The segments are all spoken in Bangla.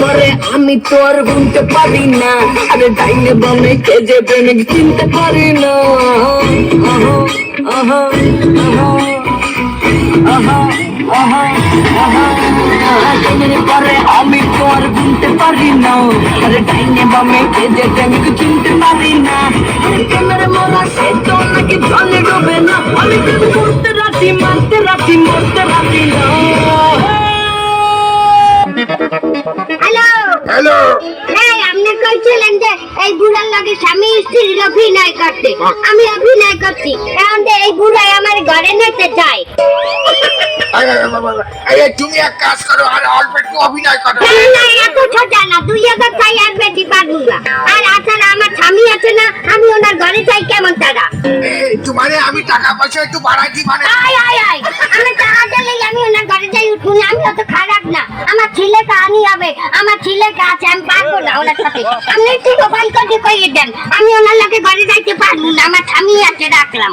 পরে আমি তো আর গুনতে পারি না। আরে ডাইনে বামে কে যে প্রেমিক চিনতে পারি না। পরে আমি তো আর গুনতে পারি না। আরে ডাইনে বামে কে যে প্রেমিক চিনতে পারি না। ক্যামেরা মোলা সে তো নাকি জলে ডোবে না। রাখি মারতে রাখি মরতে রাখি হ্যালো। হ্যালো। হ্যাঁ আপনি কইছিলেন যে এই বুড়ার লগে স্বামী স্ত্রীর অভিনয় করতে। আমি অভিনয় করছি। কারণ যে এই বুড়াই আমার ঘরে নিতে চায়। আরে তুমি এক কাজ করো আর অল্প একটু অভিনয় করো। এত না দুই হাজার চাই আর বেশি পারব না। আর আসলে আমার স্বামী আছে না আমি ওনার ঘরে চাই কেমন তোমারে আমি টাকা পয়সা একটু বাড়াইছি মানে আয় আয় আয় আমি টাকা দিলেই আমি ওনার ঘরে যাই উঠবো না আমি অত খারাপ না। আমার ছেলে কাহানি হবে আমার ছেলে কাছে আমি পারব না ওনার সাথে। আপনি একটু মোবাইল করে কইয়ে দেন আমি ওনার লাগে ঘরে যাইতে পারব না আমার স্বামী আছে রাখলাম।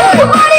Everybody!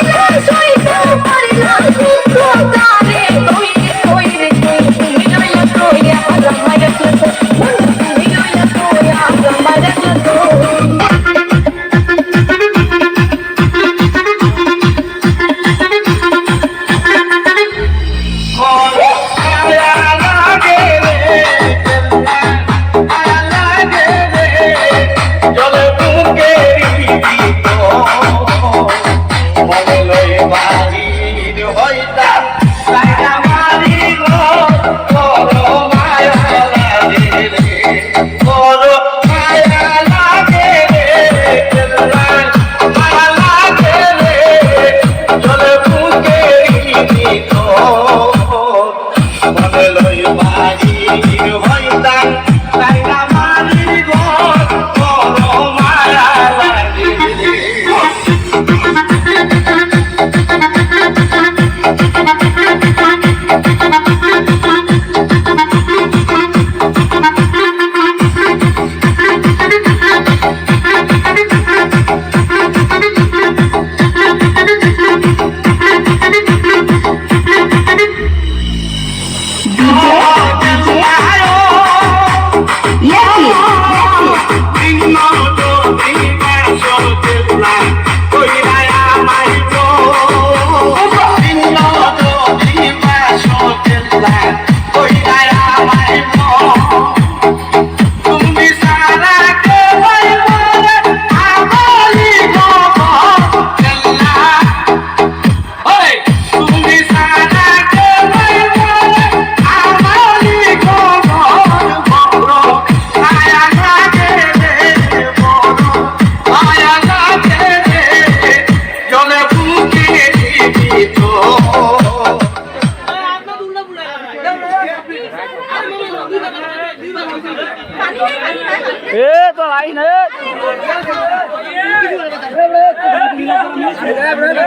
তুমি এ তো লাইন